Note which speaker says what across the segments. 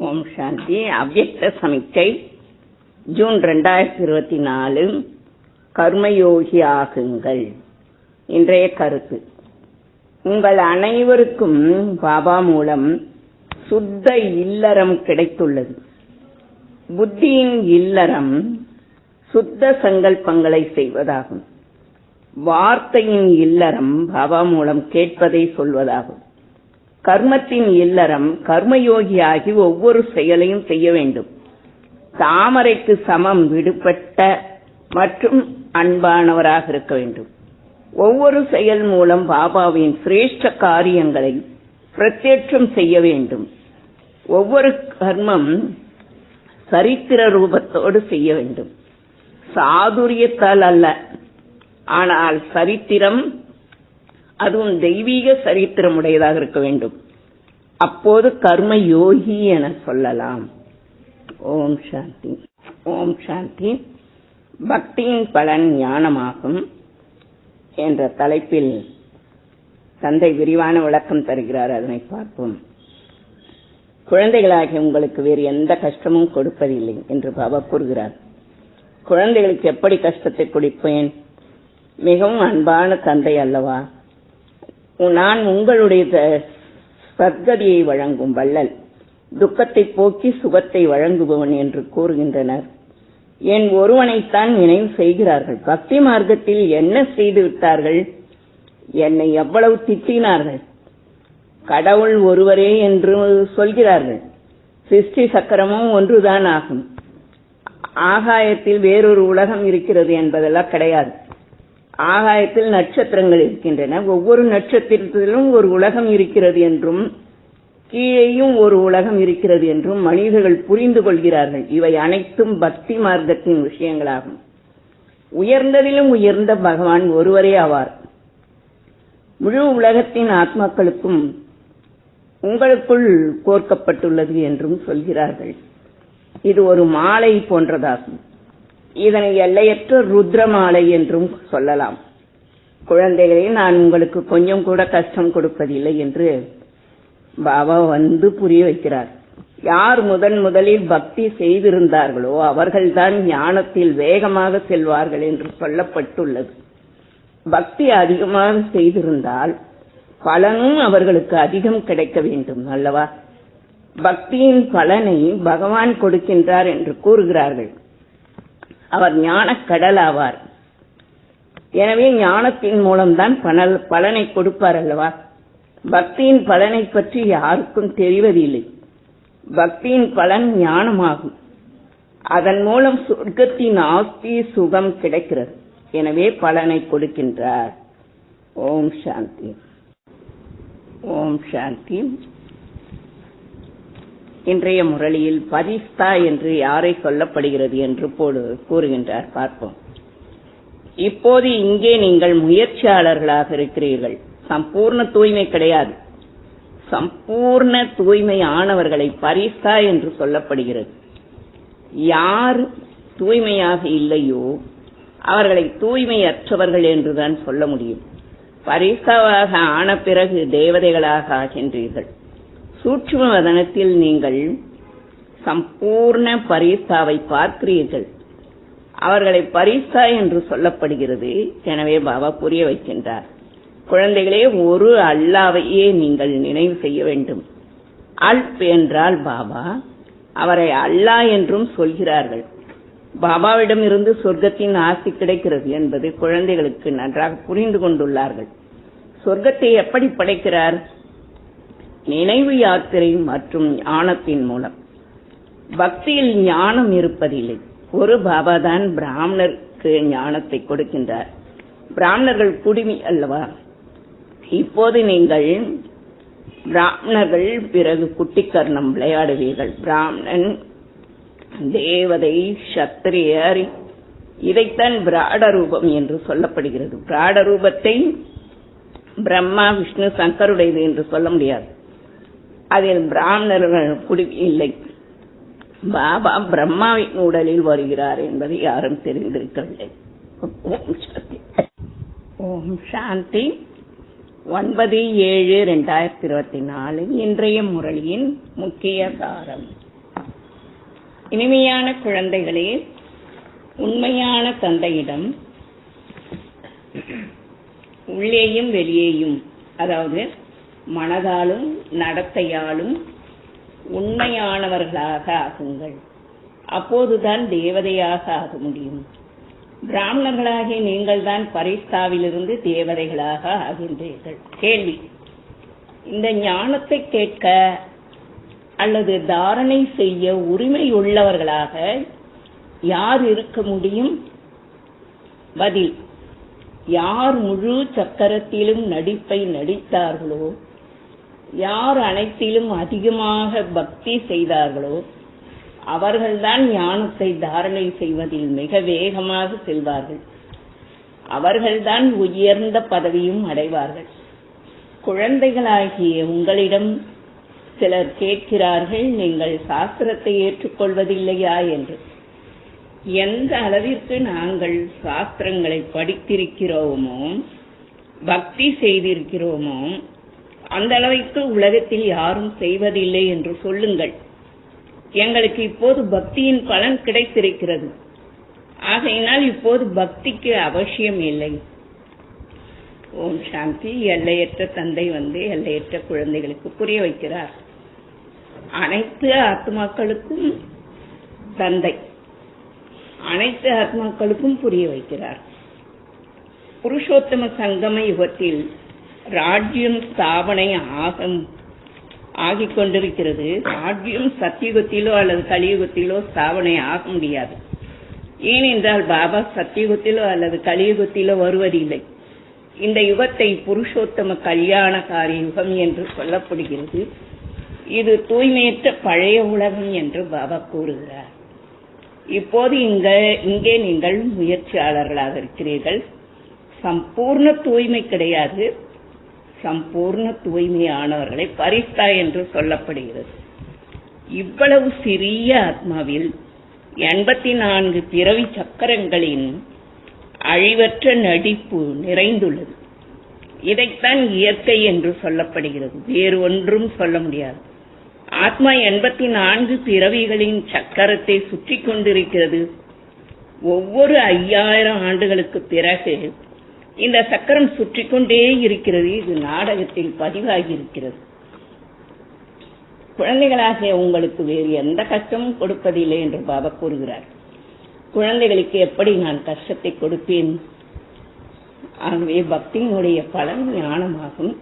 Speaker 1: ஓம் சாந்தி. அவ்வக்த சமிச்சை June ரெண்டாயிரத்தி இருபத்தி நாலு. கர்மயோகி ஆகுங்கள். இன்றைய கருத்து. உங்கள் அனைவருக்கும் பாபா மூலம் சுத்த இல்லறம் கிடைத்துள்ளது. புத்தியின் இல்லறம் சுத்த சங்கல்பங்களை செய்வதாகும். வார்த்தையின் இல்லறம் பாபா மூலம் கேட்பதை சொல்வதாகும். கர்மத்தின் இல்லறம் கர்மயோகியாகி ஒவ்வொரு செயலையும் செய்ய வேண்டும். தாமரைக்கு சமம் விடுபட்ட மற்றும் அன்பானவராக இருக்க வேண்டும். ஒவ்வொரு செயல் மூலம் பாபாவின் சிரேஷ்ட காரியங்களை பிரத்யட்சம் செய்ய வேண்டும். ஒவ்வொரு கர்மம் சரித்திர ரூபத்தோடு செய்ய வேண்டும். சாதுரியத்தால் அல்ல ஆனால் சரித்திரம் அதுவும் தெய்வீக சரித்திரம் உடையதாக இருக்க வேண்டும். அப்போது கர்ம யோகி என சொல்லலாம். ஓம் சாந்தி. ஓம் சாந்தி. பக்தியின் பலன் ஞானமாகும் என்ற தலைப்பில் தந்தை விரிவான விளக்கம் தருகிறார். அதனை பார்ப்போம். குழந்தைகளாகிய உங்களுக்கு வேறு எந்த கஷ்டமும் கொடுப்பதில்லை என்று பாபா கூறுகிறார். குழந்தைகளுக்கு எப்படி கஷ்டத்தை கொடுப்பேன்? மிகவும் அன்பான தந்தை அல்லவா? நான் உங்களுடைய சத்கதியை வழங்கும் வள்ளல். துக்கத்தை போக்கி சுகத்தை வழங்குபவன் என்று கூறுகின்றனர். என் ஒருவனைத்தான் நினைவு செய்கிறார்கள். பக்தி மார்க்கத்தில் என்ன செய்து விட்டார்கள்? என்னை எவ்வளவு திட்டினார்கள்? கடவுள் ஒருவரே என்று சொல்கிறார்கள். சிருஷ்டி சக்கரமும் ஒன்றுதான் ஆகும். ஆகாயத்தில் வேறொரு உலகம் இருக்கிறது என்பதெல்லாம் கிடையாது. ஆகாயத்தில் நட்சத்திரங்கள் இருக்கின்றன. ஒவ்வொரு நட்சத்திரத்திலும் ஒரு உலகம் இருக்கிறது என்றும் கீழேயும் ஒரு உலகம் இருக்கிறது என்றும் மனிதர்கள் புரிந்து கொள்கிறார்கள். இவை அனைத்தும் பக்தி மார்க்கத்தின் விஷயங்களாகும். உயர்ந்ததிலும் உயர்ந்த பகவான் ஒருவரே ஆவார். முழு உலகத்தின் ஆத்மாக்களுக்கும் உங்களுக்குள் கோர்க்கப்பட்டுள்ளது என்றும் சொல்கிறார்கள். இது ஒரு மாலை போன்றதாகும். இதனை எல்லையற்ற ருத்ர மாலை என்றும் சொல்லலாம். குழந்தைகளே நான் உங்களுக்கு கொஞ்சம் கூட கஷ்டம் கொடுப்பதில்லை என்று பாபா வந்து புரிய வைக்கிறார். யார் முதன் முதலில் பக்தி செய்திருந்தார்களோ அவர்கள்தான் ஞானத்தில் வேகமாக செல்வார்கள் என்று சொல்லப்பட்டுள்ளது. பக்தி அதிகமாக செய்திருந்தால் பலனும் அவர்களுக்கு அதிகம் கிடைக்க வேண்டும் அல்லவா? பக்தியின் பலனை பகவான் கொடுக்கின்றார் என்று கூறுகிறார்கள். அவர் ஞான கடல் ஆவார் எனவே ஞானத்தின் மூலம்தான் பலனை கொடுப்பார் அல்லவா? பக்தியின் பலனை பற்றி யாருக்கும் தெரிவதில்லை. பக்தியின் பலன் ஞானமாகும். அதன் மூலம் சொர்க்கத்தின் ஆஸ்தி சுகம் கிடைக்கிறது. எனவே பலனை கொடுக்கின்றார். ஓம் சாந்தி. ஓம் சாந்தி. இன்றைய முரளியில் பரிஸ்தா என்று யாரை சொல்லப்படுகிறது என்று போடு கூறுகின்றார். பார்ப்போம். இப்போது இங்கே நீங்கள் முயற்சியாளர்களாக இருக்கிறீர்கள். சம்பூர்ண தூய்மை கிடையாது. சம்பூர்ண தூய்மை ஆனவர்களை பரிஸ்தா என்று சொல்லப்படுகிறது. யார் தூய்மையாக இல்லையோ அவர்களை தூய்மையற்றவர்கள் என்றுதான் சொல்ல முடியும். பரிசாவாக ஆன பிறகு தேவதைகளாக ஆகின்றீர்கள். சூட்சும வதனத்தில் நீங்கள் சம்பூர்ண பரிசாவை பார்க்கிறீர்கள். அவர்களை பரிசா என்று சொல்லப்படுகிறது. எனவே பாபா புரிய வைக்கின்றார். குழந்தைகளே ஒரு அல்லாவையே நீங்கள் நினைவு செய்ய வேண்டும். அல்ப் என்றால் பாபா அவரை அல்லா என்றும் சொல்கிறார்கள். பாபாவிடம் இருந்து சொர்க்கத்தின் ஆசி கிடைக்கிறது என்பது குழந்தைகளுக்கு நன்றாக புரிந்து கொண்டுள்ளார்கள். சொர்க்கத்தை எப்படி படைக்கிறார்? நினைவு யாத்திரை மற்றும் ஞானத்தின் மூலம். பக்தியில் ஞானம் இருப்பதில்லை. ஒரு பாபா தான் பிராமணருக்கு ஞானத்தை கொடுக்கின்றார். பிராமணர்கள் குடிமி அல்லவா? இப்போது நீங்கள் பிராமணர்கள் பிறகு குட்டிக்கர்ணம் விளையாடுவீர்கள். பிராமணன் தேவதை சத்திரியர் இதைத்தான் பிராட ரூபம் என்று சொல்லப்படுகிறது. பிராட ரூபத்தை பிரம்மா விஷ்ணு சங்கருடையது என்று சொல்ல முடியாது. அதில் பிராமணர்கள் குடி இல்லை. பாபா பிரம்மாவின் உடலில் வருகிறார் என்பதை யாரும் தெரிந்திருக்கவில்லை. ஓம் சாந்தி. ஓம் சாந்தி. ஒன்பது ஏழு ரெண்டாயிரத்தி இருபத்தி நாலு இன்றைய முரளியின் முக்கிய தாரம் இனிமையான குழந்தைகளே உண்மையான தந்தையிடம் உள்ளேயும் வெளியேயும் அதாவது மனதாலும் நடத்தையாலும் உண்மையானவர்களாக ஆகுங்கள். அப்போதுதான் தேவதையாக ஆக முடியும். பிராமணர்களாகிய நீங்கள் தான் பரிஸ்தாவிலிருந்து தேவதைகளாக ஆகின்றீர்கள். கேள்வி. இந்த ஞானத்தை கேட்க அல்லது தாரணை செய்ய உரிமை உள்ளவர்களாக யார் இருக்க முடியும்? பதில். யார் முழு சக்கரத்திலும் நடிப்பை நடித்தார்களோ யார் அனைத்திலும் அதிகமாக பக்தி செய்தார்களோ அவர்கள்தான் ஞானத்தை தாரணை செய்வதில் மிக வேகமாக செல்வார்கள். அவர்கள்தான் உயர்ந்த பதவியும் அடைவார்கள். குழந்தைகளாகிய உங்களிடம் சிலர் கேட்கிறார்கள் நீங்கள் சாஸ்திரத்தை ஏற்றுக்கொள்வதில்லையா? என்று. எந்த அளவிற்கு நாங்கள் சாஸ்திரங்களை படித்திருக்கிறோமோ பக்தி செய்திருக்கிறோமோ அந்த அளவிற்கு உலகத்தில் யாரும் செய்வதில்லை என்று சொல்லுங்கள். எங்களுக்கு இப்போது பக்தியின் பலன் கிடைத்திருக்கிறது. ஆகையினால் இப்போது பக்திக்கு அவசியம் இல்லை. ஓம் சாந்தி. எல்லையற்ற தந்தை வந்து எல்லையற்ற குழந்தைகளுக்கு புரிய வைக்கிறார். அனைத்து ஆத்மாக்களுக்கும் தந்தை. அனைத்து ஆத்மாக்களுக்கும் புரிய வைக்கிறார். புருஷோத்தம சங்கம யுகத்தில் ராஜ்யம் ஸ்தாபனை ஆகும் ஆகிக் கொண்டிருக்கிறது. ராஜ்யம் சத்தியுகத்திலோ அல்லது கலியுகத்திலோ ஸ்தாபனை ஆக முடியாது. ஏனென்றால் பாபா சத்தியுகத்திலோ அல்லது கலியுகத்திலோ வருவதில்லை. இந்த யுகத்தை புருஷோத்தம கல்யாணகாரி யுகம் என்று சொல்லப்படுகிறது. இது தூய்மையற்ற பழைய உலகம் என்று பாபா கூறுகிறார். இப்போது இங்க இங்கே நீங்கள் முயற்சியாளர்களாக இருக்கிறீர்கள். சம்பூர்ண தூய்மை கிடையாது. சம்பூர்ண தூய்மையானவர்களை பரிஸ்தா என்று சொல்லப்படுகிறது. இவ்வளவு சிறிய ஆத்மாவில் எண்பத்தி நான்கு பிறவி சக்கரங்களின் அழிவற்ற நடிப்பு நிறைந்துள்ளது. இதைத்தான் இயற்கை என்று சொல்லப்படுகிறது. வேறு ஒன்றும் சொல்ல முடியாது. ஆத்மா எண்பத்தி நான்கு பிறவிகளின் சக்கரத்தை சுற்றி கொண்டிருக்கிறது. ஒவ்வொரு ஐயாயிரம் ஆண்டுகளுக்கு பிறகு இந்த சக்கரம் சுற்றி கொண்டே இருக்கிறது. இது நாடகத்தில் பதிவாகி இருக்கிறது குழந்தைகளாக உங்களுக்கு வேறு எந்த கஷ்டமும் கொடுப்பதில்லை என்று பாபா கூறுகிறார். குழந்தைகளுக்கு எப்படி நான் கஷ்டத்தை கொடுப்பேன்? ஆகவே பக்தியினுடைய பலன் ஞானமாகும்.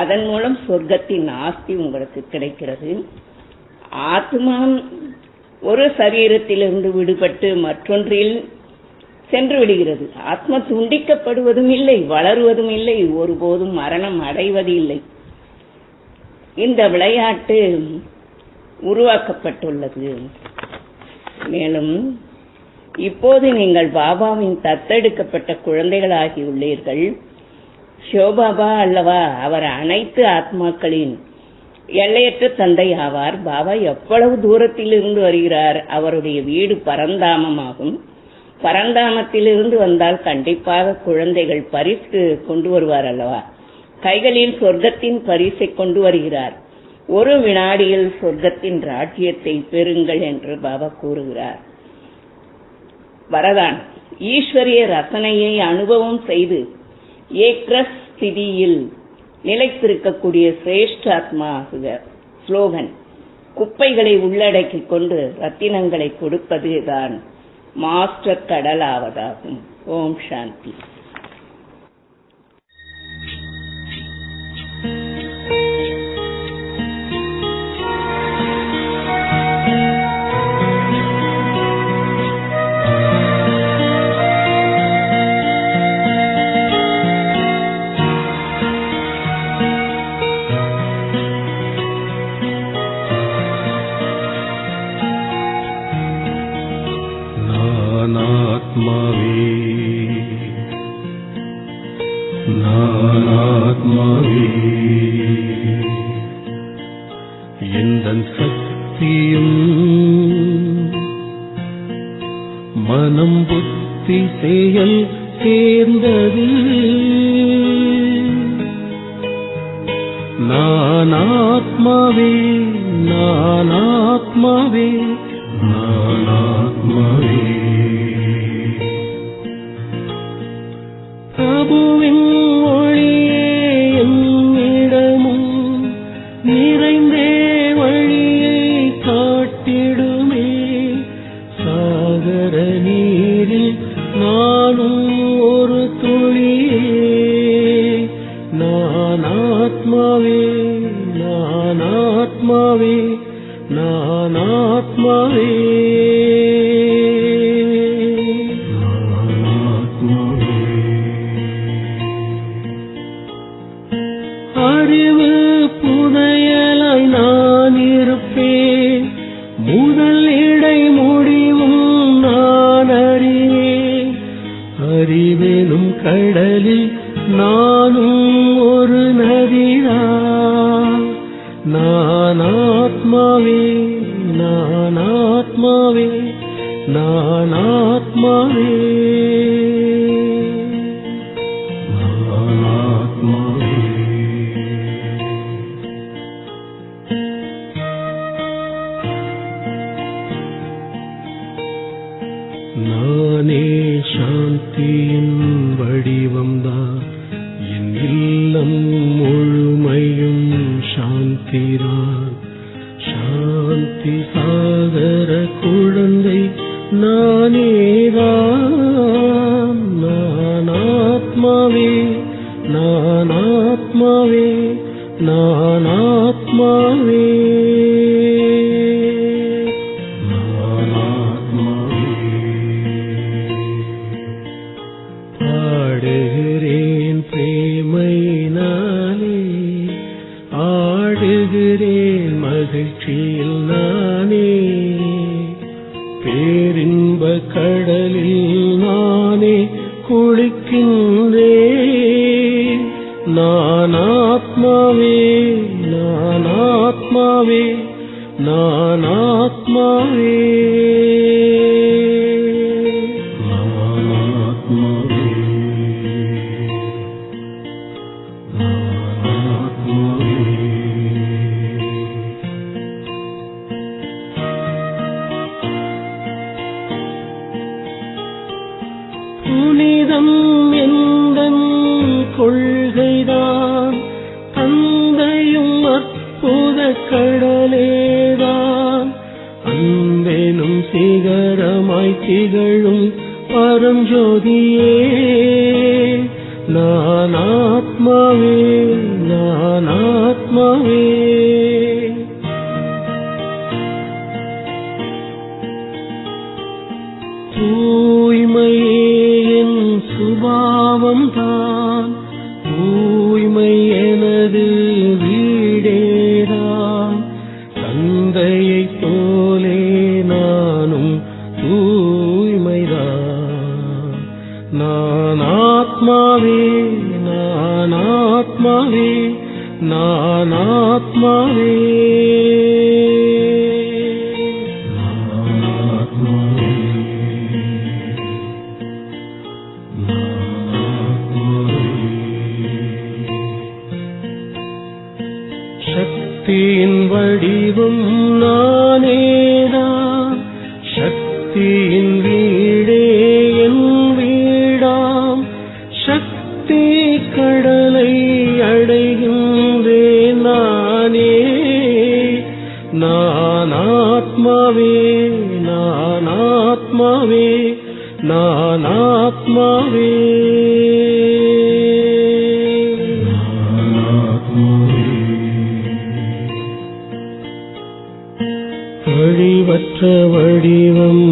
Speaker 1: அதன் மூலம் சொர்க்கத்தின் ஆஸ்தி உங்களுக்கு கிடைக்கிறது. ஆத்மா ஒரு சரீரத்திலிருந்து விடுபட்டு மற்றொன்றில் சென்று விடுகிறது ஆத்ம துண்டிக்கப்படுவதும் இல்லை வளருவதும் இல்லை ஒருபோதும் மரணம் அடைவது இல்லை. இந்த விளையாட்டு உருவாக்கப்பட்டுள்ளது. மேலும் இப்போது நீங்கள் பாபாவின் தத்தெடுக்கப்பட்ட குழந்தைகளாகியுள்ளீர்கள் ஷோபாபா அல்லவா அவர் அனைத்து ஆத்மாக்களின் எல்லையற்ற தந்தை ஆவார். பாபா எவ்வளவு தூரத்தில் இருந்து வருகிறார் அவருடைய வீடு பரந்தாமமாகும். பரந்தாமத்திலிருந்து வந்தால் கண்டிப்பாக குழந்தைகள் பரிசு கொண்டு வருவார் அல்லவா? கைகளில் சொர்க்கத்தின் பரிசை கொண்டு வருகிறார். ஒரு வினாடியில் சொர்க்கத்தின் ராஜ்யத்தை பெறுங்கள் என்று பாபா கூறுகிறார். வரதான். ஈஸ்வரிய ரசனையை அனுபவம் செய்து ஏக்ரஸ் ஸ்திதியில் நிலைத்திருக்கக்கூடிய சிரேஷ்டாத்மாக ஸ்லோகன். குப்பைகளை உள்ளடக்கிக் கொண்டு ரத்தினங்களை கொடுப்பதுதான் மாஸ்டர் கடலாவதாகும் ஓம் சாந்தி.
Speaker 2: ஆத்மாவே. நான் ஆத்மாவே. பிரபுவின் ஒளியே என்னிடமும் நிறைந்தே வழியை காட்டிடுமே. சாகர நான் ஆத்மாவே. नानात्मवे ஆத்மாவே நான் ஆத்மாவே நான் ஆத்மாவே ஜோதியே நானா നാനാത്മാവേ നാനാത്മാവേ. നാനാത്മാവേ വടിവും നാനേദാ ശക്തിൻ வடிவம்